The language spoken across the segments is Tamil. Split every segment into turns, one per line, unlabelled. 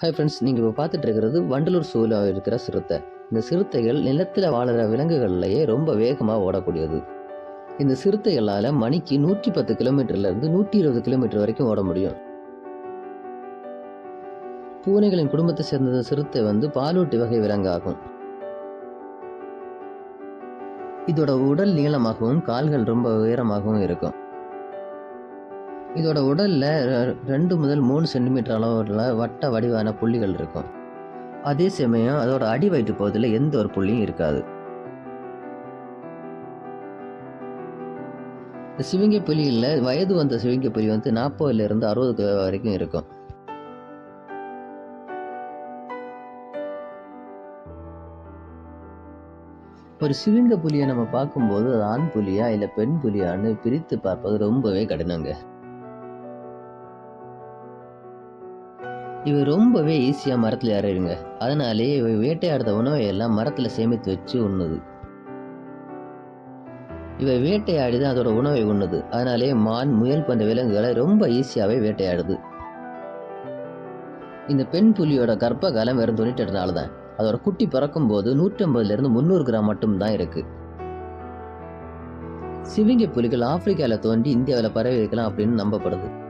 ஹாய் ஃப்ரெண்ட்ஸ் நீங்கள் இப்போ பார்த்துட்டு இருக்கிறது வண்டலூர் சூவில் இருக்கிற சிறுத்தை. இந்த சிறுத்தைகள் நிலத்தில் வாழுற விலங்குகள்லையே ரொம்ப வேகமாக ஓடக்கூடியது. இந்த சிறுத்தைகளால் மணிக்கு நூற்றி பத்து கிலோமீட்டர்லேருந்து நூற்றி இருபது கிலோமீட்டர் வரைக்கும் ஓட முடியும். பூனைகளின் குடும்பத்தை சேர்ந்த இந்த சிறுத்தை வந்து பாலூட்டி வகை விலங்காகும். இதோட உடல் நீளமாகவும் கால்கள் ரொம்ப உயரமாகவும் இருக்கும். இதோட உடலில் ரெ- ரெண்டு முதல் மூணு சென்டிமீட்டர் அளவில் வட்ட வடிவான புள்ளிகள் இருக்கும். அதே சமயம் அதோட அடி வயிற்று பகுதியில் எந்த ஒரு புள்ளியும் இருக்காது. இந்த சிவிங்கை புலியில் வயது வந்த சிவிங்கை புலி வந்து நாற்பதுலேருந்து அறுபது வரைக்கும் இருக்கும். ஒரு சிவிங்க புலியை நம்ம பார்க்கும்போது அது ஆண் புலியா இல்லை பெண் புலியான்னு பிரித்து பார்ப்பது ரொம்பவே கடினங்க. இவை ரொம்பவே ஈஸியாக மரத்தில் ஏறிடுங்க. அதனாலே இவை வேட்டையாடுற உணவை எல்லாம் மரத்தில் சேமித்து வச்சு உண்ணுது. இவை வேட்டையாடி தான் அதோட உணவை உண்ணுது. அதனாலே மான் முயல் போன்ற விலங்குகளை ரொம்ப ஈஸியாகவே வேட்டையாடுது. இந்த பெண் புலியோட கர்ப்ப காலம் வெறும் தொண்ணூற்றி எட்டு நாள் தான். அதோட குட்டி பிறக்கும் போது நூற்றம்பதுலேருந்து முந்நூறு கிராம் மட்டும்தான் இருக்கு. சிவிங்க புலிகள் ஆப்பிரிக்காவில் தோன்றி இந்தியாவில் பரவி இருக்கலாம் அப்படின்னு நம்பப்படுது.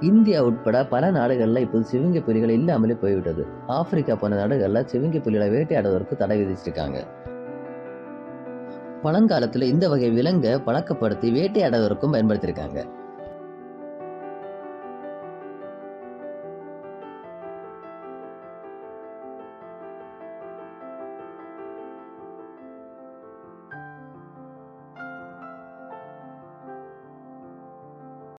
இந்தியா உட்பட பல நாடுகளில் இப்போது சிவிங்க புலிகள் இல்லாமலே போய்விட்டது. ஆப்பிரிக்கா போன்ற நாடுகளில் சிவிங்க புலிகளை வேட்டையாடுவதற்கு தடை விதிச்சிருக்காங்க. பழங்காலத்தில் இந்த வகை விலங்கை பழக்கப்படுத்தி வேட்டையாடுவதற்கும் பயன்படுத்தியிருக்காங்க.